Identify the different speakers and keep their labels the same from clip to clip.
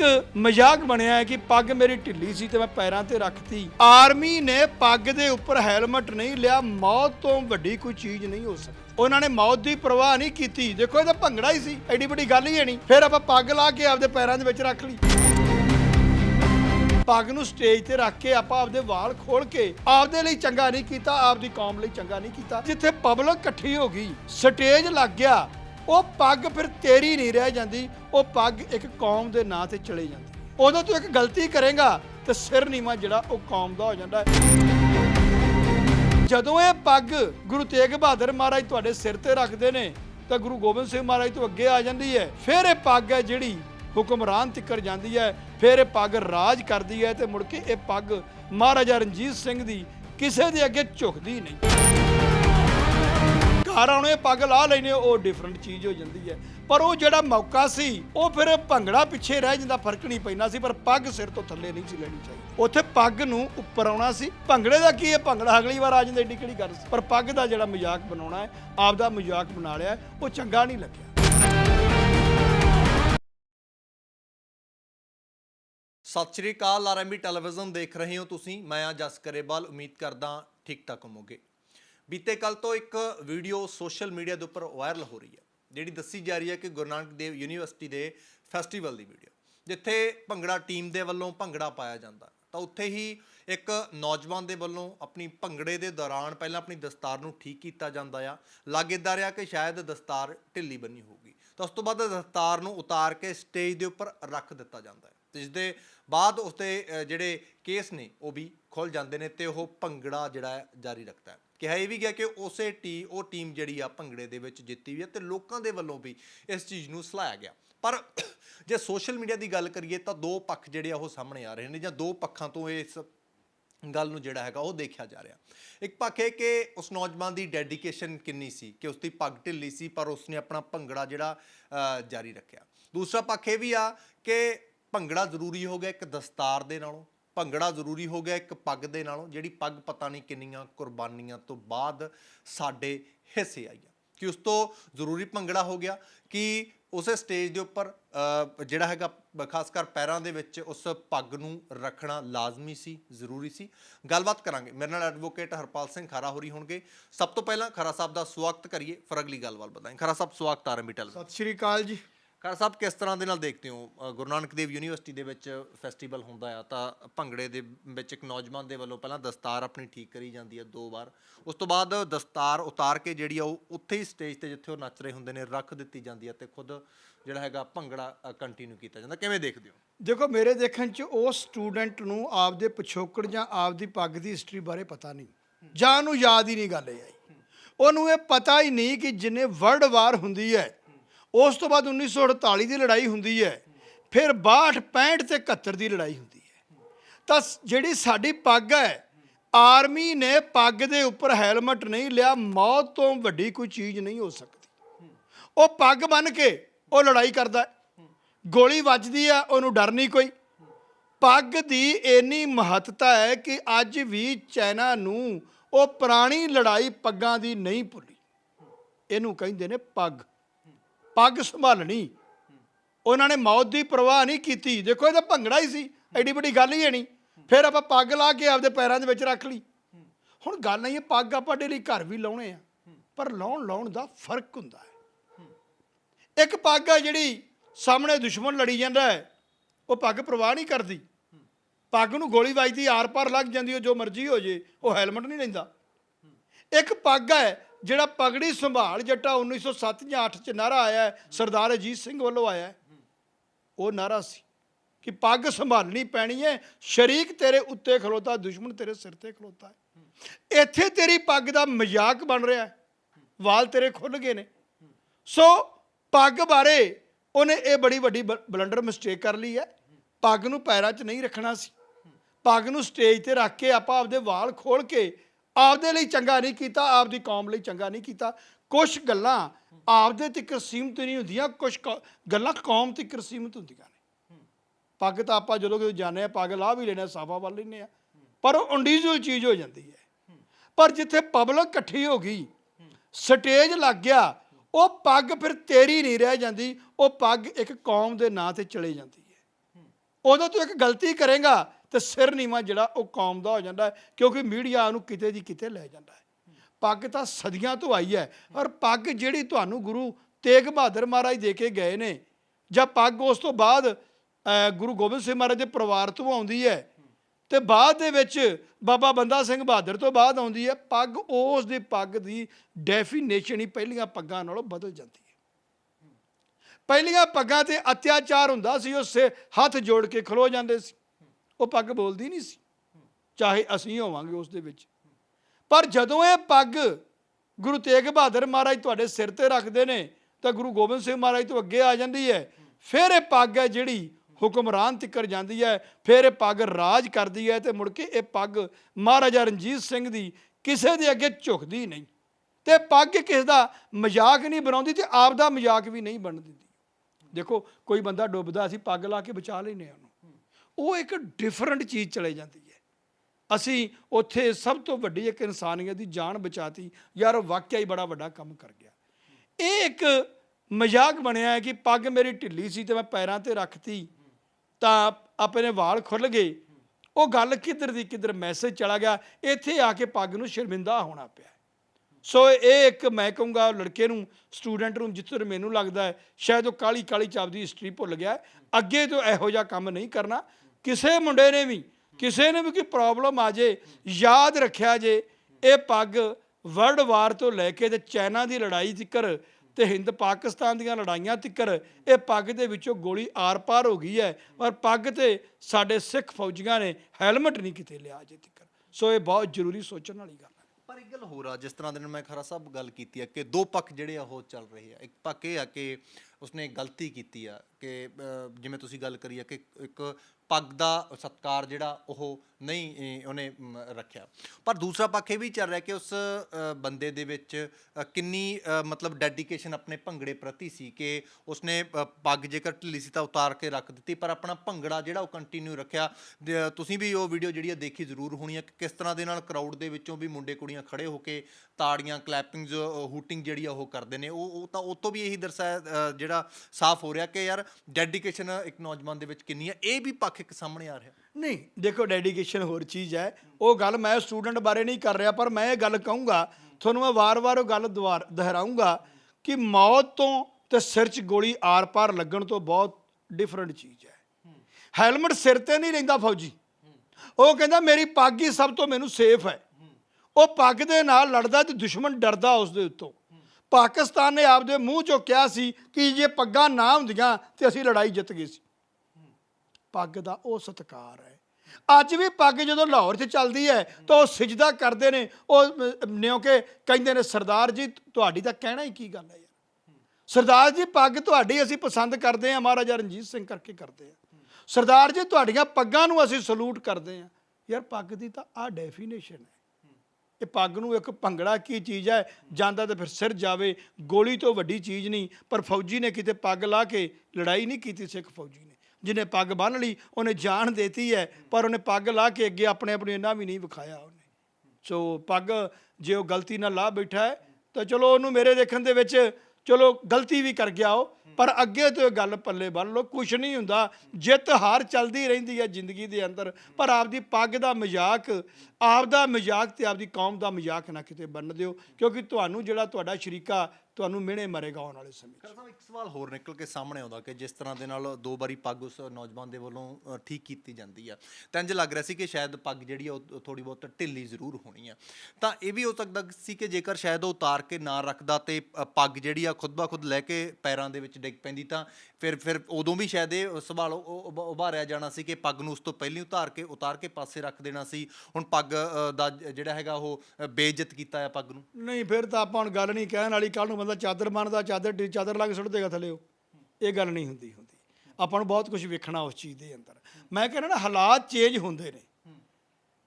Speaker 1: ਇੱਕ ਮਜ਼ਾਕ ਬਣਿਆ ਹੈ ਕਿ ਪੱਗ ਮੇਰੀ ਢਿੱਲੀ ਸੀ ਤੇ ਮੈਂ ਪੈਰਾਂ ਤੇ ਰੱਖਤੀ। ਆਰਮੀ ਨੇ ਪੱਗ ਦੇ ਉੱਪਰ ਹੈਲਮਟ ਨਹੀਂ ਲਿਆ, ਮੌਤ ਤੋਂ ਵੱਡੀ ਕੋਈ ਚੀਜ਼ ਨਹੀਂ ਹੋ ਸਕਦੀ। ਉਹਨਾਂ ਨੇ ਮੌਤ ਦੀ ਪਰਵਾਹ ਨਹੀਂ ਕੀਤੀ। ਦੇਖੋ, ਇਹ ਤਾਂ ਭੰਗੜਾ ਹੀ ਸੀ। ਐਡੀ ਵੱਡੀ ਗੱਲ ਹੀ ਹੈ ਨਹੀਂ। ਫਿਰ ਆਪਾਂ ਪੱਗ ਲਾ ਕੇ ਆਪਦੇ ਪੈਰਾਂ ਦੇ ਵਿੱਚ ਰੱਖ ਲਈ। ਪੱਗ ਨੂੰ ਸਟੇਜ ਤੇ ਰੱਖ ਕੇ ਆਪਾਂ ਆਪਦੇ ਵਾਲ ਖੋਲ ਕੇ ਆਪਦੇ ਲਈ ਚੰਗਾ ਨਹੀਂ ਕੀਤਾ, ਆਪਦੀ ਕੌਮ ਲਈ ਚੰਗਾ ਨਹੀਂ ਕੀਤਾ। ਜਿੱਥੇ ਪਬਲਿਕ ਇਕੱਠੀ ਹੋ ਗਈ, ਸਟੇਜ ਲੱਗ ਗਿਆ ਉਹ ਪੱਗ ਫਿਰ ਤੇਰੀ ਨਹੀਂ ਰਹਿ ਜਾਂਦੀ, ਉਹ ਪੱਗ ਇੱਕ ਕੌਮ ਦੇ ਨਾਂ ਤੇ ਚਲੇ ਜਾਂਦੀ। ਉਦੋਂ ਤੂੰ ਇੱਕ ਗਲਤੀ ਕਰੇਗਾ ਤੇ ਸਿਰ ਨੀਵਾ ਜਿਹੜਾ ਉਹ ਕੌਮ ਦਾ ਹੋ ਜਾਂਦਾ ਹੈ। ਜਦੋਂ ਇਹ ਪੱਗ ਗੁਰੂ ਤੇਗ ਬਹਾਦਰ ਮਹਾਰਾਜ ਤੁਹਾਡੇ ਸਿਰ ਤੇ ਰੱਖਦੇ ਨੇ, ਤਾਂ ਗੁਰੂ ਗੋਬਿੰਦ ਸਿੰਘ ਮਹਾਰਾਜ ਤੋਂ ਅੱਗੇ ਆ ਜਾਂਦੀ ਹੈ। ਫਿਰ ਇਹ ਪੱਗ ਹੈ ਜਿਹੜੀ ਹੁਕਮਰਾਨ ਤਿੱਕਰ ਜਾਂਦੀ ਹੈ, ਫਿਰ ਇਹ ਪੱਗ ਰਾਜ ਕਰਦੀ ਹੈ ਤੇ ਮੁੜ ਕੇ ਇਹ ਪੱਗ ਮਹਾਰਾਜਾ ਰਣਜੀਤ ਸਿੰਘ ਦੀ ਕਿਸੇ ਦੇ ਅੱਗੇ ਝੁਕਦੀ ਨਹੀਂ। ਘਰ ਆਉਣੇ, ਪੱਗ ਲਾ ਲੈਨੇ, ਉਹ ਡਿਫਰੈਂਟ ਚੀਜ਼ ਹੋ ਜਾਂਦੀ ਹੈ। ਪਰ ਉਹ ਜਿਹੜਾ ਮੌਕਾ ਸੀ, ਉਹ ਫਿਰ ਭੰਗੜਾ ਪਿੱਛੇ ਰਹਿ ਜਾਂਦਾ, ਫ਼ਰਕ ਨਹੀਂ ਪੈਣਾ ਸੀ, ਪਰ ਪੱਗ ਸਿਰ ਤੋਂ ਥੱਲੇ ਨਹੀਂ ਸੀ ਲੈਣੀ ਚਾਹੀਦੀ। ਉੱਥੇ ਪੱਗ ਨੂੰ ਉੱਪਰ ਆਉਣਾ ਸੀ। ਭੰਗੜੇ ਦਾ ਕੀ ਹੈ? ਭੰਗੜਾ ਅਗਲੀ ਵਾਰ ਆ ਜਾਂਦਾ, ਏਡੀ ਕਿਹੜੀ ਗੱਲ ਸੀ? ਪਰ ਪੱਗ ਦਾ ਜਿਹੜਾ ਮਜ਼ਾਕ ਬਣਾਉਣਾ ਹੈ ਆਪਦਾ ਮਜ਼ਾਕ ਬਣਾ ਲਿਆ, ਉਹ ਚੰਗਾ ਨਹੀਂ ਲੱਗਿਆ।
Speaker 2: ਸਤਿ ਸ਼੍ਰੀ ਅਕਾਲ, ਆਰਐਮਬੀ ਟੈਲੀਵਿਜ਼ਨ ਦੇਖ ਰਹੇ ਹੋ ਤੁਸੀਂ। ਮੈਂ ਆ ਜਸ ਕਰੇਵਾਲ, ਉਮੀਦ ਕਰਦਾ ਠੀਕ ਠਾਕ ਹੋਵੋਗੇ। ਬੀਤੇ ਕੱਲ ਤੋਂ ਇੱਕ ਵੀਡੀਓ ਸੋਸ਼ਲ ਮੀਡੀਆ ਦੇ ਉੱਪਰ ਵਾਇਰਲ ਹੋ ਰਹੀ ਹੈ ਜਿਹੜੀ ਦੱਸੀ ਜਾ ਰਹੀ ਹੈ ਕਿ ਗੁਰੂ ਨਾਨਕ ਦੇਵ ਯੂਨੀਵਰਸਿਟੀ ਦੇ ਫੈਸਟੀਵਲ ਦੀ ਵੀਡੀਓ ਜਿੱਥੇ ਭੰਗੜਾ ਟੀਮ ਦੇ ਵੱਲੋਂ ਭੰਗੜਾ ਪਾਇਆ ਜਾਂਦਾ। ਤਾਂ ਉੱਥੇ ਹੀ ਇੱਕ ਨੌਜਵਾਨ ਦੇ ਵੱਲੋਂ ਆਪਣੀ ਭੰਗੜੇ ਦੇ ਦੌਰਾਨ ਪਹਿਲਾਂ ਆਪਣੀ ਦਸਤਾਰ ਨੂੰ ਠੀਕ ਕੀਤਾ ਜਾਂਦਾ ਆ। ਲੱਗ ਇੱਦਾਂ ਰਿਹਾ ਕਿ ਸ਼ਾਇਦ ਦਸਤਾਰ ਢਿੱਲੀ ਬੰਨੀ ਹੋਊਗੀ। ਤਾਂ ਉਸ ਤੋਂ ਬਾਅਦ ਦਸਤਾਰ ਨੂੰ ਉਤਾਰ ਕੇ ਸਟੇਜ ਦੇ ਉੱਪਰ ਰੱਖ ਦਿੱਤਾ ਜਾਂਦਾ ਹੈ। ਜਿਸ ਦੇ ਬਾਅਦ ਉਸਦੇ ਅ, ਜਿਹੜੇ ਕੇਸ ਨੇ ਉਹ ਵੀ ਖੁੱਲ ਜਾਂਦੇ ਨੇ ਤੇ ਉਹ ਭੰਗੜਾ ਜਿਹੜਾ ਹੈ ਜਾਰੀ ਰੱਖਦਾ ਹੈ। ਕਿਹਾ ਇਹ ਵੀ ਗਿਆ ਕਿ ਉਸੇ ਟੀ ਉਹ ਟੀਮ ਜਿਹੜੀ ਆ ਭੰਗੜੇ ਦੇ ਵਿੱਚ ਜਿੱਤੀ ਵੀ ਹੈ ਤੇ ਲੋਕਾਂ ਦੇ ਵੱਲੋਂ ਵੀ ਇਸ ਚੀਜ਼ ਨੂੰ ਸਲਾਹਿਆ ਗਿਆ। ਪਰ ਜੇ ਸੋਸ਼ਲ ਮੀਡੀਆ ਦੀ ਗੱਲ ਕਰੀਏ ਤਾਂ ਦੋ ਪੱਖ ਜਿਹੜੇ ਆ ਉਹ ਸਾਹਮਣੇ ਆ ਰਹੇ ਨੇ ਜਾਂ ਦੋ ਪੱਖਾਂ ਤੋਂ ਇਸ ਗੱਲ ਨੂੰ ਜਿਹੜਾ ਹੈਗਾ ਉਹ ਦੇਖਿਆ ਜਾ ਰਿਹਾ। ਇੱਕ ਪੱਖ ਇਹ ਕਿ ਉਸ ਨੌਜਵਾਨ ਦੀ ਡੈਡੀਕੇਸ਼ਨ ਕਿੰਨੀ ਸੀ ਕਿ ਉਸ ਦੀ ਪੱਗ ਢਿੱਲੀ ਸੀ ਪਰ ਉਸਨੇ ਆਪਣਾ ਭੰਗੜਾ ਜਿਹੜਾ ਅ, ਜਾਰੀ ਰੱਖਿਆ। ਦੂਸਰਾ ਪੱਖ ਇਹ ਵੀ ਆ ਕਿ ਭੰਗੜਾ ਜ਼ਰੂਰੀ ਹੋ ਗਿਆ ਇੱਕ ਦਸਤਾਰ ਦੇ ਨਾਲੋਂ। ਭੰਗੜਾ ਜ਼ਰੂਰੀ ਹੋ ਗਿਆ ਇੱਕ ਪੱਗ ਦੇ ਨਾਲੋਂ, ਜਿਹੜੀ ਪੱਗ ਪਤਾ ਨਹੀਂ ਕਿੰਨੀਆਂ ਕੁਰਬਾਨੀਆਂ ਤੋਂ ਬਾਅਦ ਸਾਡੇ ਹਿੱਸੇ ਆਈ ਆ। ਕਿ ਉਸ ਤੋਂ ਜ਼ਰੂਰੀ ਭੰਗੜਾ ਹੋ ਗਿਆ ਕਿ ਉਸੇ ਸਟੇਜ ਦੇ ਉੱਪਰ ਜਿਹੜਾ ਹੈਗਾ ਖਾਸ ਕਰ ਪੈਰਾਂ ਦੇ ਵਿੱਚ ਉਸ ਪੱਗ ਨੂੰ ਰੱਖਣਾ ਲਾਜ਼ਮੀ ਸੀ, ਜ਼ਰੂਰੀ ਸੀ। ਗੱਲਬਾਤ ਕਰਾਂਗੇ। ਮੇਰੇ ਨਾਲ ਐਡਵੋਕੇਟ ਹਰਪਾਲ ਸਿੰਘ ਖਾਰਾ ਹੋਰੀ ਹੋਣਗੇ। ਸਭ ਤੋਂ ਪਹਿਲਾਂ ਖਰਾ ਸਾਹਿਬ ਦਾ ਸਵਾਗਤ ਕਰੀਏ, ਫਿਰ ਅਗਲੀ ਗੱਲਬਾਤ ਬਤਾਏਂ ਖਰਾ ਸਾਹਿਬ, ਸਵਾਗਤ ਆ ਰਮੀ
Speaker 1: ਸਤਿ ਸ਼੍ਰੀ ਅਕਾਲ ਜੀ।
Speaker 2: ਖਰਾ ਸਾਹਿਬ ਕਿਸ ਤਰ੍ਹਾਂ ਦੇ ਨਾਲ ਦੇਖਦੇ ਹੋ? ਗੁਰੂ ਨਾਨਕ ਦੇਵ ਯੂਨੀਵਰਸਿਟੀ ਦੇ ਵਿੱਚ ਫੈਸਟੀਵਲ ਹੁੰਦਾ ਆ, ਤਾਂ ਭੰਗੜੇ ਦੇ ਵਿੱਚ ਇੱਕ ਨੌਜਵਾਨ ਦੇ ਵੱਲੋਂ ਪਹਿਲਾਂ ਦਸਤਾਰ ਆਪਣੀ ਠੀਕ ਕਰੀ ਜਾਂਦੀ ਹੈ ਦੋ ਵਾਰ। ਉਸ ਤੋਂ ਬਾਅਦ ਦਸਤਾਰ ਉਤਾਰ ਕੇ ਜਿਹੜੀ ਆ, ਉਹ ਉੱਥੇ ਹੀ ਸਟੇਜ ਤੇ ਜਿੱਥੇ ਉਹ ਨੱਚ ਰਹੇ ਹੁੰਦੇ ਨੇ, ਰੱਖ ਦਿੱਤੀ ਜਾਂਦੀ ਹੈ ਤੇ ਖੁਦ ਜਿਹੜਾ ਹੈਗਾ ਭੰਗੜਾ ਕੰਟੀਨਿਊ ਕੀਤਾ ਜਾਂਦਾ। ਕਿਵੇਂ ਦੇਖਦੇ ਹੋ?
Speaker 1: ਦੇਖੋ, ਮੇਰੇ ਦੇਖਣ ਚ ਉਹ ਸਟੂਡੈਂਟ ਨੂੰ ਆਪਦੇ ਪਿਛੋਕੜ ਜਾਂ ਆਪਦੀ ਪੱਗ ਦੀ ਹਿਸਟਰੀ ਬਾਰੇ ਪਤਾ ਨਹੀਂ। ਜਾਂ ਉਹਨੂੰ ਯਾਦ ਹੀ ਨਹੀਂ ਗੱਲ ਇਹ ਆਈ। ਉਹਨੂੰ ਇਹ ਪਤਾ ਹੀ ਨਹੀਂ ਕਿ ਜਿੰਨੇ ਵਰਲਡ ਵਾਰ ਹੁੰਦੀ ਹੈ ਉਸ ਤੋਂ ਬਾਅਦ 1948 ਦੀ ਲੜਾਈ ਹੁੰਦੀ ਹੈ, ਫਿਰ 62 65 ਤੇ 71 ਦੀ ਲੜਾਈ ਹੁੰਦੀ ਹੈ। ਤਾਂ ਸ- ਜਿਹੜੀ ਸਾਡੀ ਪੱਗ ਹੈ, ਆਰਮੀ ਨੇ ਪੱਗ ਦੇ ਉੱਪਰ ਹੈਲਮਟ ਨਹੀਂ ਲਿਆ, ਮੌਤ ਤੋਂ ਵੱਡੀ ਕੋਈ ਚੀਜ਼ ਨਹੀਂ ਹੋ ਸਕਦੀ। ਉਹ ਪੱਗ ਬੰਨ ਕੇ ਉਹ ਲੜਾਈ ਕਰਦਾ ਗੋਲੀ ਵੱਜਦੀ ਆ, ਉਹਨੂੰ ਡਰ ਨਹੀਂ ਕੋਈ। ਪੱਗ ਦੀ ਇੰਨੀ ਮਹੱਤਤਾ ਹੈ ਕਿ ਅੱਜ ਵੀ ਚਾਈਨਾ ਨੂੰ ਉਹ ਪੁਰਾਣੀ ਲੜਾਈ ਪੱਗਾਂ ਦੀ ਨਹੀਂ ਭੁੱਲੀ। ਇਹਨੂੰ ਕਹਿੰਦੇ ਨੇ ਪੱਗ। ਪੱਗ ਸੰਭਾਲਣੀ। ਉਹਨਾਂ ਨੇ ਮੌਤ ਦੀ ਪਰਵਾਹ ਨਹੀਂ ਕੀਤੀ। ਦੇਖੋ, ਇਹ ਤਾਂ ਭੰਗੜਾ ਹੀ ਸੀ। ਐਡੀ ਵੱਡੀ ਗੱਲ ਹੀ ਹੈ ਨਹੀਂ। ਫਿਰ ਆਪਾਂ ਪੱਗ ਲਾ ਕੇ ਆਪਦੇ ਪੈਰਾਂ ਦੇ ਵਿੱਚ ਰੱਖ ਲਈ। ਹੁਣ ਗੱਲ ਨਹੀਂ ਹੈ, ਪੱਗ ਆਪਾਂ ਦੇ ਲਈ ਘਰ ਵੀ ਲਾਉਣੇ ਆ। ਪਰ ਲਾਉਣ ਲਾਉਣ ਦਾ ਫ਼ਰਕ ਹੁੰਦਾ ਹੈ। ਇੱਕ ਪੱਗ ਆ ਜਿਹੜੀ ਸਾਹਮਣੇ ਦੁਸ਼ਮਣ ਲੜੀ ਜਾਂਦਾ ਹੈ, ਉਹ ਪੱਗ ਪਰਵਾਹ ਨਹੀਂ ਕਰਦੀ। ਪੱਗ ਨੂੰ ਗੋਲੀ ਵੱਜਦੀ ਆਰ ਪਾਰ ਲੱਗ ਜਾਂਦੀ, ਉਹ ਜੋ ਮਰਜ਼ੀ ਹੋ ਜੇ, ਉਹ ਹੈਲਮਟ ਨਹੀਂ ਲੈਂਦਾ। ਇੱਕ ਪੱਗ ਹੈ ਜਿਹੜਾ ਪਗੜੀ ਸੰਭਾਲ ਜੱਟਾ 1907 ਜਾਂ 8 ਚ ਨਾਰਾ ਆਇਆ ਸਰਦਾਰ ਅਜੀਤ ਸਿੰਘ ਵੱਲੋਂ ਆਇਆ ਉਹ ਨਾਰਾ ਸੀ ਕਿ ਪੱਗ ਸੰਭਾਲਣੀ ਪੈਣੀ ਹੈ, ਸ਼ਰੀਕ ਤੇਰੇ ਉੱਤੇ ਖਲੋਤਾ, ਦੁਸ਼ਮਣ ਤੇਰੇ ਸਿਰ ਤੇ ਖਲੋਤਾ ਹੈ। ਇੱਥੇ ਤੇਰੀ ਪੱਗ ਦਾ ਮਜ਼ਾਕ ਬਣ ਰਿਹਾ ਹੈ, ਵਾਲ ਤੇਰੇ ਖੁੱਲ ਗਏ ਨੇ। ਸੋ ਪੱਗ ਬਾਰੇ ਉਹਨੇ ਇਹ ਬੜੀ ਵੱਡੀ ਬਲੰਡਰ ਮਿਸਟੇਕ ਕਰ ਲਈ ਹੈ। ਪੱਗ ਨੂੰ ਪੈਰਾਂ 'ਚ ਨਹੀਂ ਰੱਖਣਾ ਸੀ। ਪੱਗ ਨੂੰ ਸਟੇਜ ਤੇ ਰੱਖ ਕੇ ਆਪਾਂ ਆਪਦੇ ਵਾਲ ਖੋਲ ਕੇ ਆਪਦੇ ਲਈ ਚੰਗਾ ਨਹੀਂ ਕੀਤਾ, ਆਪਦੀ ਕੌਮ ਲਈ ਚੰਗਾ ਨਹੀਂ ਕੀਤਾ। ਕੁਝ ਗੱਲਾਂ ਆਪਦੇ ਤੱਕ ਸੀਮਤ ਨਹੀਂ ਹੁੰਦੀਆਂ ਕੁਝ ਗੱਲਾਂ ਕੌਮ ਤੱਕ ਸੀਮਤ ਹੁੰਦੀਆਂ ਨੇ। ਪੱਗ ਤਾਂ ਆਪਾਂ ਜਦੋਂ ਕਿਤੇ ਜਾਂਦੇ ਆ ਪੱਗ ਲਾ ਵੀ ਲੈਨੇ ਆ ਸਾਫਾ ਵੱਲ ਲੈਨੇ ਆ ਪਰ ਉਹ ਇੰਡੀਵਿਜੂਅਲ ਚੀਜ਼ ਹੋ ਜਾਂਦੀ ਹੈ। ਪਰ ਜਿੱਥੇ ਪਬਲਿਕ ਇਕੱਠੀ ਹੋ ਗਈ ਸਟੇਜ ਲੱਗ ਗਿਆ, ਉਹ ਪੱਗ ਫਿਰ ਤੇਰੀ ਨਹੀਂ ਰਹਿ ਜਾਂਦੀ, ਉਹ ਪੱਗ ਇੱਕ ਕੌਮ ਦੇ ਨਾਂ ਤੇ ਚਲੇ ਜਾਂਦੀ ਹੈ। ਉਦੋਂ ਤੂੰ ਇੱਕ ਗਲਤੀ ਕਰੇਗਾ ਤੇ ਸਿਰ ਨੀਵਾਂ ਜਿਹੜਾ ਉਹ ਕੌਮ ਦਾ ਹੋ ਜਾਂਦਾ ਕਿਉਂਕਿ ਮੀਡੀਆ ਉਹਨੂੰ ਕਿਤੇ ਦੀ ਕਿਤੇ ਲੈ ਜਾਂਦਾ ਹੈ। ਪੱਗ ਤਾਂ ਸਦੀਆਂ ਤੋਂ ਆਈ ਹੈ ਔਰ ਪੱਗ ਜਿਹੜੀ ਤੁਹਾਨੂੰ ਗੁਰੂ ਤੇਗ ਬਹਾਦਰ ਮਹਾਰਾਜ ਦੇ ਕੇ ਗਏ ਨੇ, ਜਾਂ ਪੱਗ ਉਸ ਤੋਂ ਬਾਅਦ ਗੁਰੂ ਗੋਬਿੰਦ ਸਿੰਘ ਮਹਾਰਾਜ ਦੇ ਪਰਿਵਾਰ ਤੋਂ ਆਉਂਦੀ ਹੈ, ਤੇ ਬਾਅਦ ਦੇ ਵਿੱਚ ਬਾਬਾ ਬੰਦਾ ਸਿੰਘ ਬਹਾਦਰ ਤੋਂ ਬਾਅਦ ਆਉਂਦੀ ਹੈ, ਪੱਗ ਉਸ ਦੀ ਪੱਗ ਦੀ ਡੈਫੀਨੇਸ਼ਨ ਹੀ ਪਹਿਲੀਆਂ ਪੱਗਾਂ ਨਾਲੋਂ ਬਦਲ ਜਾਂਦੀ ਹੈ। ਪਹਿਲੀਆਂ ਪੱਗਾਂ ਤੇ ਅਤਿਆਚਾਰ ਹੁੰਦਾ ਸੀ, ਉਹ ਸੇ ਹੱਥ ਜੋੜ ਕੇ ਖਲੋ ਜਾਂਦੇ ਸੀ। ਉਹ ਪੱਗ ਬੋਲਦੀ ਨਹੀਂ ਸੀ। ਚਾਹੇ ਅਸੀਂ ਹੋਵਾਂਗੇ ਉਸ ਦੇ ਵਿੱਚ। ਪਰ ਜਦੋਂ ਇਹ ਪੱਗ ਗੁਰੂ ਤੇਗ ਬਹਾਦਰ ਮਹਾਰਾਜ ਤੁਹਾਡੇ ਸਿਰ ਤੇ ਰੱਖਦੇ ਨੇ, ਤਾਂ ਗੁਰੂ ਗੋਬਿੰਦ ਸਿੰਘ ਮਹਾਰਾਜ ਤੋਂ ਅੱਗੇ ਆ ਜਾਂਦੀ ਹੈ। ਫਿਰ ਇਹ ਪੱਗ ਹੈ ਜਿਹੜੀ ਹੁਕਮਰਾਨ ਤਿੱਕਰ ਜਾਂਦੀ ਹੈ। ਫਿਰ ਇਹ ਪੱਗ ਰਾਜ ਕਰਦੀ ਹੈ ਤੇ ਮੁੜ ਕੇ ਇਹ ਪੱਗ ਮਹਾਰਾਜਾ ਰਣਜੀਤ ਸਿੰਘ ਦੀ ਕਿਸੇ ਦੇ ਅੱਗੇ ਝੁਕਦੀ ਨਹੀਂ। ਤੇ ਪੱਗ ਕਿਸੇ ਦਾ ਮਜ਼ਾਕ ਨਹੀਂ ਬਣਾਉਂਦੀ ਤੇ ਆਪ ਦਾ ਮਜ਼ਾਕ ਵੀ ਨਹੀਂ ਬਣ ਦਿੰਦੀ। ਦੇਖੋ, ਕੋਈ ਬੰਦਾ ਡੁੱਬਦਾ, ਅਸੀਂ ਪੱਗ ਲਾ ਕੇ ਬਚਾ ਲੈਨੇ ਆ ਉਹਨੂੰ। ਉਹ ਇੱਕ ਡਿਫਰੈਂਟ ਚੀਜ਼ ਚਲੇ ਜਾਂਦੀ ਹੈ। ਅਸੀਂ ਉੱਥੇ ਸਭ ਤੋਂ ਵੱਡੀ ਇੱਕ ਇਨਸਾਨੀਅਤ ਦੀ ਜਾਨ ਬਚਾਤੀ। ਯਾਰ ਵਾਕਿਆ ਹੀ ਬੜਾ ਵੱਡਾ ਕੰਮ ਕਰ ਗਿਆ। ਇਹ ਇੱਕ ਮਜ਼ਾਕ ਬਣਿਆ ਹੈ ਕਿ ਪੱਗ ਮੇਰੀ ਢਿੱਲੀ ਸੀ ਤੇ ਮੈਂ ਪੈਰਾਂ ਤੇ ਰੱਖਤੀ। ਤਾਂ ਆਪਣੇ ਵਾਲ ਖੁੱਲ ਗਏ। ਉਹ ਗੱਲ ਕਿੱਧਰ ਦੀ ਕਿੱਧਰ ਮੈਸੇਜ ਚਲਾ ਗਿਆ। ਇੱਥੇ ਆ ਕੇ ਪੱਗ ਨੂੰ ਸ਼ਰਮਿੰਦਾ ਹੋਣਾ ਪਿਆ ਸੋ ਇਹ ਇੱਕ ਮੈਂ ਕਹੂੰਗਾ ਲੜਕੇ ਨੂੰ ਸਟੂਡੈਂਟ ਨੂੰ, ਜਿੱਥੇ ਮੈਨੂੰ ਲੱਗਦਾ ਹੈ, ਸ਼ਾਇਦ ਉਹ ਕਾਲੀ ਕਾਲੀ ਚਾਬਦੀ ਹਿਸਟਰੀ ਭੁੱਲ ਗਿਆ ਅੱਗੇ ਤੋਂ ਇਹੋ ਜਿਹਾ ਕੰਮ ਨਹੀਂ ਕਰਨਾ। ਕਿਸੇ ਮੁੰਡੇ ਨੇ ਵੀ, ਕਿਸੇ ਨੇ ਵੀ ਕੋਈ ਪ੍ਰੋਬਲਮ ਆ ਜੇ, ਯਾਦ ਰੱਖਿਆ ਜੇ, ਇਹ ਪੱਗ ਵਰਲਡ ਵਾਰ ਤੋਂ ਲੈ ਕੇ ਤੇ ਚਾਈਨਾ ਦੀ ਲੜਾਈ ਤੱਕਰ ਤੇ ਹਿੰਦ ਪਾਕਿਸਤਾਨ ਦੀਆਂ ਲੜਾਈਆਂ ਤੱਕਰ, ਇਹ ਪੱਗ ਦੇ ਵਿੱਚੋਂ ਗੋਲੀ ਆਰ-ਪਾਰ ਹੋ ਗਈ ਹੈ, ਪਰ ਪੱਗ ਤੇ ਸਾਡੇ ਸਿੱਖ ਫੌਜੀਆਂ ਨੇ ਹੈਲਮਟ ਨਹੀਂ ਕਿਤੇ ਲਿਆ ਜੇ ਤੱਕਰ। ਸੋ ਇਹ ਬਹੁਤ ਜ਼ਰੂਰੀ ਸੋਚਣ ਵਾਲੀ ਗੱਲ ਹੈ।
Speaker 2: ਪਰ ਇੱਕ ਗੱਲ ਹੋਰ ਆ, ਜਿਸ ਤਰ੍ਹਾਂ ਦੇ ਨਾਲ ਮੈਂ ਖਰਾ ਸਾਹਿਬ ਗੱਲ ਕੀਤੀ ਆ ਕਿ ਦੋ ਪੱਖ ਜਿਹੜੇ ਆ ਉਹ ਚੱਲ ਰਹੇ ਆ। ਇੱਕ ਪੱਖ ਇਹ ਆ ਕਿ ਉਸਨੇ ਗਲਤੀ ਕੀਤੀ ਆ ਕਿ ਜਿਵੇਂ ਤੁਸੀਂ ਗੱਲ ਕਰੀ ਆ ਕਿ ਇੱਕ ਪੱਗ ਦਾ ਸਤਕਾਰ ਜਿਹੜਾ ਉਹ ਨਹੀਂ ਉਹਨੇ ਰੱਖਿਆ। ਪਰ ਦੂਸਰਾ ਪੱਖ ਇਹ ਵੀ ਚੱਲ ਰਿਹਾ ਕਿ ਉਸ ਬੰਦੇ ਦੇ ਵਿੱਚ ਕਿੰਨੀ ਮਤਲਬ ਡੈਡੀਕੇਸ਼ਨ ਆਪਣੇ ਭੰਗੜੇ ਪ੍ਰਤੀ ਸੀ ਕਿ ਉਸਨੇ ਪੱਗ ਜੇਕਰ ਢਿੱਲੀ ਸੀ ਤਾਂ ਉਤਾਰ ਕੇ ਰੱਖ ਦਿੱਤੀ, ਪਰ ਆਪਣਾ ਭੰਗੜਾ ਜਿਹੜਾ ਉਹ ਕੰਟੀਨਿਊ ਰੱਖਿਆ। ਤੁਸੀਂ ਵੀ ਉਹ ਵੀਡੀਓ ਜਿਹੜੀ ਆ ਦੇਖੀ ਜ਼ਰੂਰ ਹੋਣੀ ਹੈ ਕਿ ਕਿਸ ਤਰ੍ਹਾਂ ਦੇ ਨਾਲ ਕਰਾਊਡ ਦੇ ਵਿੱਚੋਂ ਵੀ ਮੁੰਡੇ ਕੁੜੀਆਂ ਖੜੇ ਹੋ ਕੇ ਤਾੜੀਆਂ ਕਲੈਪਿੰਗਸ ਹੂਟਿੰਗ ਜਿਹੜੀ ਆ ਉਹ ਕਰਦੇ ਨੇ। ਉਹ ਉਹ ਤਾਂ ਉਹ ਤੋਂ ਵੀ ਇਹੀ ਦਰਸਾਇਆ ਜਿਹੜਾ ਸਾਫ਼ ਹੋ ਰਿਹਾ ਕਿ ਯਾਰ ਡੈਡੀਕੇਸ਼ਨ ਇੱਕ ਨੌਜਵਾਨ ਦੇ ਵਿੱਚ ਕਿੰਨੀ ਹੈ ਇਹ ਵੀ ਪੱਖ ਇੱਕ ਸਾਹਮਣੇ ਆ ਰਿਹਾ।
Speaker 1: ਨਹੀਂ, ਦੇਖੋ ਡੈਡੀਕੇਸ਼ਨ ਹੋਰ ਚੀਜ਼ ਹੈ। ਉਹ ਗੱਲ ਮੈਂ ਸਟੂਡੈਂਟ ਬਾਰੇ ਨਹੀਂ ਕਰ ਰਿਹਾ, ਪਰ ਮੈਂ ਇਹ ਗੱਲ ਕਹੂੰਗਾ, ਤੁਹਾਨੂੰ ਮੈਂ ਵਾਰ-ਵਾਰ ਉਹ ਗੱਲ ਦੁਬਾਰ ਦੁਹਰਾਊਂਗਾ ਕਿ ਮੌਤ ਤੋਂ ਤੇ ਸਿਰ 'ਚ ਗੋਲੀ ਆਰ-ਪਾਰ ਲੱਗਣ ਤੋਂ ਬਹੁਤ ਡਿਫਰੈਂਟ ਚੀਜ਼ ਹੈ। ਹੈਲਮਟ ਸਿਰ ਤੇ ਨਹੀਂ ਰਹਿੰਦਾ ਫੌਜੀ। ਉਹ ਕਹਿੰਦਾ, ਮੇਰੀ ਪੱਗ ਹੀ ਸਭ ਤੋਂ ਮੈਨੂੰ ਸੇਫ ਹੈ। ਉਹ ਪੱਗ ਦੇ ਨਾਲ ਲੜਦਾ ਤੇ ਦੁਸ਼ਮਣ ਡਰਦਾ ਉਸ ਦੇ ਉੱਤੋਂ। ਪਾਕਿਸਤਾਨ ਨੇ ਆਪਦੇ ਮੂੰਹ ਚੋਂ ਕਿਹਾ ਸੀ ਕਿ ਜੇ ਪੱਗਾਂ ਨਾ ਹੁੰਦੀਆਂ ਤੇ ਅਸੀਂ ਲੜਾਈ ਜਿੱਤ ਗਏ ਸੀ। ਪੱਗ ਦਾ ਉਹ ਸਤਕਾਰ ਹੈ। ਅੱਜ ਵੀ ਪੱਗ ਜਦੋਂ ਲਾਹੌਰ 'ਚ ਚੱਲਦੀ ਹੈ ਤਾਂ ਉਹ ਸਿਜਦਾ ਕਰਦੇ ਨੇ। ਉਹ ਨਿਉ ਕਿ ਕਹਿੰਦੇ ਨੇ, ਸਰਦਾਰ ਜੀ, ਤੁਹਾਡੀ ਤਾਂ ਕਹਿਣਾ ਹੀ ਕੀ ਗੱਲ ਹੈ ਯਾਰ? ਸਰਦਾਰ ਜੀ, ਪੱਗ ਤੁਹਾਡੀ ਅਸੀਂ ਪਸੰਦ ਕਰਦੇ ਹਾਂ, ਮਹਾਰਾਜਾ ਰਣਜੀਤ ਸਿੰਘ ਕਰਕੇ ਕਰਦੇ ਹਾਂ। ਸਰਦਾਰ ਜੀ, ਤੁਹਾਡੀਆਂ ਪੱਗਾਂ ਨੂੰ ਅਸੀਂ ਸਲੂਟ ਕਰਦੇ ਹਾਂ। ਯਾਰ, ਪੱਗ ਦੀ ਤਾਂ ਆ ਡੈਫੀਨੇਸ਼ਨ ਹੈ। ਇਹ ਪੱਗ ਨੂੰ ਇੱਕ ਭੰਗੜਾ ਕੀ ਚੀਜ਼ ਹੈ? ਜਾਂਦਾ ਤਾਂ ਫਿਰ ਸਿਰ ਜਾਵੇ, ਗੋਲੀ ਤੋਂ ਵੱਡੀ ਚੀਜ਼ ਨਹੀਂ, ਪਰ ਫੌਜੀ ਨੇ ਕਿਤੇ ਪੱਗ ਲਾ ਕੇ ਲੜਾਈ ਨਹੀਂ ਕੀਤੀ ਸਿੱਖ ਫੌਜੀ ਨੇ। ਜਿਹਨੇ ਪੱਗ ਬੰਨ ਲਈ, ਉਹਨੇ ਜਾਨ ਦੇਤੀ ਹੈ, ਪਰ ਉਹਨੇ ਪੱਗ ਲਾ ਕੇ ਅੱਗੇ ਆਪਣੇ ਆਪ ਨੂੰ ਇੰਨਾ ਵੀ ਨਹੀਂ ਵਿਖਾਇਆ ਉਹਨੇ। ਸੋ ਪੱਗ ਜੇ ਉਹ ਗਲਤੀ ਨਾਲ ਲਾ ਬੈਠਾ ਹੈ, ਤਾਂ ਚਲੋ ਉਹਨੂੰ ਮੇਰੇ ਦੇਖਣ ਦੇ ਵਿੱਚ ਚਲੋ ਗਲਤੀ ਵੀ ਕਰ ਗਿਆ ਉਹ, ਪਰ ਅੱਗੇ ਤੋਂ ਇਹ ਗੱਲ ਪੱਲੇ ਬੰਨ ਲਓ ਕੁਝ ਨਹੀਂ ਹੁੰਦਾ, ਜਿੱਤ ਹਾਰ ਚੱਲਦੀ ਰਹਿੰਦੀ ਹੈ ਜ਼ਿੰਦਗੀ ਦੇ ਅੰਦਰ, ਪਰ ਆਪਦੀ ਪੱਗ ਦਾ ਮਜ਼ਾਕ ਆਪਦਾ ਮਜ਼ਾਕ ਤੇ ਆਪਦੀ ਕੌਮ ਦਾ ਮਜ਼ਾਕ ਨਾ ਕਿਤੇ ਬੰਨ ਦਿਓ, ਕਿਉਂਕਿ ਤੁਹਾਨੂੰ ਜਿਹੜਾ ਤੁਹਾਡਾ ਸ਼ਰੀਕਾ ਤੁਹਾਨੂੰ ਮਿਹਣੇ ਮਰੇਗਾ ਆਉਣ ਵਾਲੇ ਸਮੇਂ 'ਚ
Speaker 2: ਸਾਹਿਬ ਇੱਕ ਸਵਾਲ ਹੋਰ ਨਿਕਲ ਕੇ ਸਾਹਮਣੇ ਆਉਂਦਾ ਕਿ ਜਿਸ ਤਰ੍ਹਾਂ ਦੇ ਨਾਲ ਦੋ ਵਾਰੀ ਪੱਗ ਉਸ ਨੌਜਵਾਨ ਦੇ ਵੱਲੋਂ ਠੀਕ ਕੀਤੀ ਜਾਂਦੀ ਆ। ਤਾਂ ਇੰਜ ਲੱਗ ਰਿਹਾ ਸੀ ਕਿ ਸ਼ਾਇਦ ਪੱਗ ਜਿਹੜੀ ਆ ਉਹ ਥੋੜੀ ਬਹੁਤ ਢਿੱਲੀ ਜ਼ਰੂਰ ਹੋਣੀ ਆ। ਤਾਂ ਇਹ ਵੀ ਹੋ ਸਕਦਾ ਸੀ ਕਿ ਜੇਕਰ ਸ਼ਾਇਦ ਉਹ ਉਤਾਰ ਕੇ ਨਾ ਰੱਖਦਾ ਤੇ ਪੱਗ ਜਿਹੜੀ ਆ ਖੁਦ ਬਾ ਖੁਦ ਲੈ ਕੇ ਪੈਰਾਂ ਦੇ ਵਿੱਚ ਡਿੱਗ ਪੈਂਦੀ ਤਾਂ ਫਿਰ ਫਿਰ ਉਦੋਂ ਵੀ ਸ਼ਾਇਦ ਇਹ ਸਵਾਲ ਉਭਾਰਿਆ ਜਾਣਾ ਸੀ ਕਿ ਪੱਗ ਨੂੰ ਉਸ ਤੋਂ ਪਹਿਲਾਂ ਉਤਾਰ ਕੇ ਉਤਾਰ ਕੇ ਪਾਸੇ ਰੱਖ ਦੇਣਾ ਸੀ। ਹੁਣ ਪੱਗ ਦਾ ਜਿਹੜਾ ਹੈਗਾ ਉਹ ਬੇਇੱਜ਼ਤ ਕੀਤਾ ਆ ਪੱਗ ਨੂੰ।
Speaker 1: ਨਹੀਂ ਫਿਰ ਤਾਂ ਆਪਾਂ ਹੁਣ ਗੱਲ ਨਹੀਂ ਕਹਿਣ ਵਾਲੀ ਕੱਲ ਨੂੰ ਬੰਦਾ ਚਾਦਰ ਬਣਦਾ ਚਾਦਰ ਢੀ- ਚਾਦਰ ਲਾ ਕੇ ਸੁੱਟ ਦੇਗਾ ਥੱਲੇ ਉਹ। ਇਹ ਗੱਲ ਨਹੀਂ ਹੁੰਦੀ ਹੁੰਦੀ। ਆਪਾਂ ਨੂੰ ਬਹੁਤ ਕੁਝ ਵੇਖਣਾ ਉਸ ਚੀਜ਼ ਦੇ ਅੰਦਰ। ਮੈਂ ਕਹਿੰਦਾ ਨਾ, ਹਾਲਾਤ ਚੇਂਜ ਹੁੰਦੇ ਨੇ।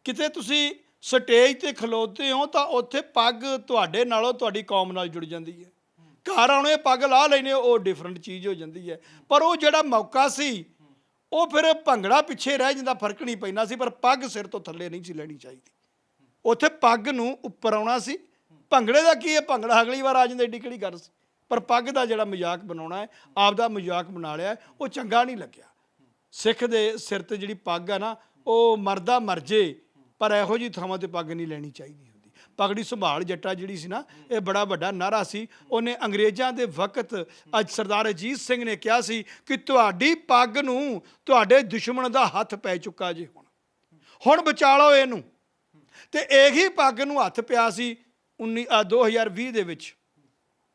Speaker 1: ਕਿਤੇ ਤੁਸੀਂ ਸਟੇਜ ਤੇ ਖਲੋਤੇ ਹੋ ਤਾਂ ਉੱਥੇ ਪੱਗ ਤੁਹਾਡੇ ਨਾਲੋਂ ਤੁਹਾਡੀ ਕੌਮ ਨਾਲ ਜੁੜ ਜਾਂਦੀ ਹੈ। ਘਰ ਆਉਣੇ ਪੱਗ ਲਾ ਲੈਨੇ ਉਹ ਡਿਫਰੈਂਟ ਚੀਜ਼ ਹੋ ਜਾਂਦੀ ਹੈ। ਪਰ ਉਹ ਜਿਹੜਾ ਮੌਕਾ ਸੀ, ਉਹ ਫਿਰ ਭੰਗੜਾ ਪਿੱਛੇ ਰਹਿ ਜਾਂਦਾ, ਫ਼ਰਕ ਨਹੀਂ ਪੈਂਦਾ ਸੀ, ਪਰ ਪੱਗ ਸਿਰ ਤੋਂ ਥੱਲੇ ਨਹੀਂ ਸੀ ਲੈਣੀ ਚਾਹੀਦੀ। ਉੱਥੇ ਪੱਗ ਨੂੰ ਉੱਪਰ ਆਉਣਾ ਸੀ ਭੰਗੜੇ ਦਾ ਕੀ ਹੈ? ਭੰਗੜਾ ਅਗਲੀ ਵਾਰ ਆ ਜਾਂਦਾ, ਏਡੀ ਕਿਹੜੀ ਗੱਲ ਸੀ? ਪਰ ਪੱਗ ਦਾ ਜਿਹੜਾ ਮਜ਼ਾਕ ਬਣਾਉਣਾ ਹੈ, ਆਪਦਾ ਮਜ਼ਾਕ ਬਣਾ ਲਿਆ ਉਹ ਚੰਗਾ ਨਹੀਂ ਲੱਗਿਆ। ਸਿੱਖ ਦੇ ਸਿਰ ਤੇ ਜਿਹੜੀ ਪੱਗ ਆ ਨਾ, ਉਹ ਮਰਦਾ ਮਰਜੇ ਪਰ ਇਹੋ ਜੀ ਥਾਵਾਂ ਤੇ ਪੱਗ ਨਹੀਂ ਲੈਣੀ ਚਾਹੀਦੀ ਹੁੰਦੀ। ਪਗੜੀ ਸੰਭਾਲ ਜੱਟਾ ਜਿਹੜੀ ਸੀ ਨਾ, ਇਹ ਬੜਾ ਵੱਡਾ ਨਾਰਾ ਸੀ। ਉਹਨੇ ਅੰਗਰੇਜ਼ਾਂ ਦੇ ਵਕਤ ਅੱਜ ਸਰਦਾਰ ਅਜੀਤ ਸਿੰਘ ਨੇ ਕਿਹਾ ਸੀ ਕਿ ਤੁਹਾਡੀ ਪੱਗ ਨੂੰ ਤੁਹਾਡੇ ਦੁਸ਼ਮਣ ਦਾ ਹੱਥ ਪੈ ਚੁੱਕਾ ਜੇ ਹੁਣ। ਹੁਣ ਬਚਾ ਲਓ ਇਹਨੂੰ। ਤੇ ਇਹੀ ਪੱਗ ਨੂੰ ਹੱਥ ਪਿਆ ਸੀ 19 ਅ, 2020 ਦੇ ਵਿੱਚ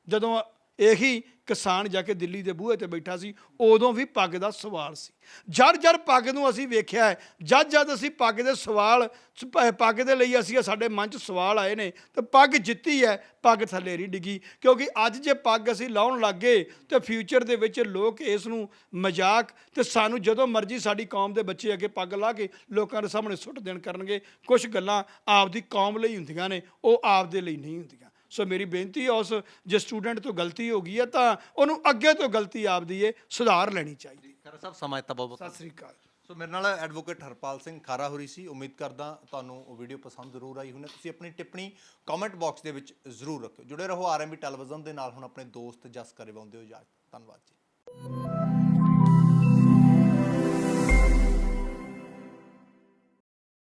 Speaker 1: ਜਦੋਂ ਇਹੀ ਕਿਸਾਨ ਜਾ ਕੇ ਦਿੱਲੀ ਦੇ ਬੂਹੇ ਤੇ ਬੈਠਾ ਸੀ, ਉਦੋਂ ਵੀ ਪੱਗ ਦਾ ਸਵਾਲ ਸੀ। ਜੜ ਜੜ ਪੱਗ ਨੂੰ ਅਸੀਂ ਵੇਖਿਆ ਹੈ, ਜਦ ਜਦ ਅਸੀਂ ਪੱਗ ਦੇ ਸਵਾਲ, ਸ- ਪੱਗ ਦੇ ਲਈ ਅਸੀਂ ਸਾਡੇ ਮਨ 'ਚ ਸਵਾਲ ਆਏ ਨੇ, ਤੇ ਪੱਗ ਜਿੱਤੀ ਹੈ, ਪੱਗ ਥੱਲੇ ਨਹੀਂ ਡਿੱਗੀ। ਕਿਉਂਕਿ ਅੱਜ ਜੇ ਪੱਗ ਅਸੀਂ ਲਾਉਣ ਲੱਗੇ ਤੇ ਫਿਊਚਰ ਦੇ ਵਿੱਚ ਲੋਕ ਇਸ ਨੂੰ ਮਜ਼ਾਕ, ਤੇ ਸਾਨੂੰ ਜਦੋਂ ਮਰਜ਼ੀ ਸਾਡੀ ਕੌਮ ਦੇ ਬੱਚੇ ਅੱਗੇ ਪੱਗ ਲਾ ਕੇ ਲੋਕਾਂ ਦੇ ਸਾਹਮਣੇ ਸੁੱਟ ਦੇਣ ਕਰਨਗੇ ਕੁਝ ਗੱਲਾਂ ਆਪਦੀ ਕੌਮ ਲਈ ਹੁੰਦੀਆਂ ਨੇ, ਉਹ ਆਪ ਦੇ ਲਈ ਨਹੀਂ ਹੁੰਦੀਆਂ। ਸੋ ਮੇਰੀ ਬੇਨਤੀ ਹੈ ਉਸ ਜੇ ਸਟੂਡੈਂਟ ਤੋਂ ਗਲਤੀ ਹੋ ਗਈ ਹੈ ਤਾਂ ਉਹਨੂੰ ਅੱਗੇ ਤੋਂ ਗਲਤੀ ਆਪਦੀ ਹੈ ਸੁਧਾਰ ਲੈਣੀ ਚਾਹੀਦੀ।
Speaker 2: ਖੈਰਾ ਸਾਹਿਬ ਸਮਾਂ ਦਿੱਤਾ ਬਹੁਤ ਬਹੁਤ
Speaker 1: ਸਤਿ ਸ੍ਰੀ ਅਕਾਲ।
Speaker 2: ਸੋ ਮੇਰੇ ਨਾਲ ਐਡਵੋਕੇਟ ਹਰਪਾਲ ਸਿੰਘ ਖਾਰਾ ਹੋਰੀ ਸੀ ਉਮੀਦ ਕਰਦਾ ਤੁਹਾਨੂੰ ਉਹ ਵੀਡੀਓ ਪਸੰਦ ਜ਼ਰੂਰ ਆਈ ਹੋਣੀ ਤੁਸੀਂ ਆਪਣੀ ਟਿੱਪਣੀ ਕਮੈਂਟ ਬਾਕਸ ਦੇ ਵਿੱਚ ਜ਼ਰੂਰ ਰੱਖਿਓ। ਜੁੜੇ ਰਹੋ ਆਰਐਮਬੀ ਟੈਲੀਵਿਜ਼ਨ ਦੇ ਨਾਲ ਹੁਣ ਆਪਣੇ ਦੋਸਤ ਜਸ ਕਰੇ ਪਾਉਂਦੇ ਹੋ ਇਜਾਜ਼ਤ ਧੰਨਵਾਦ ਜੀ।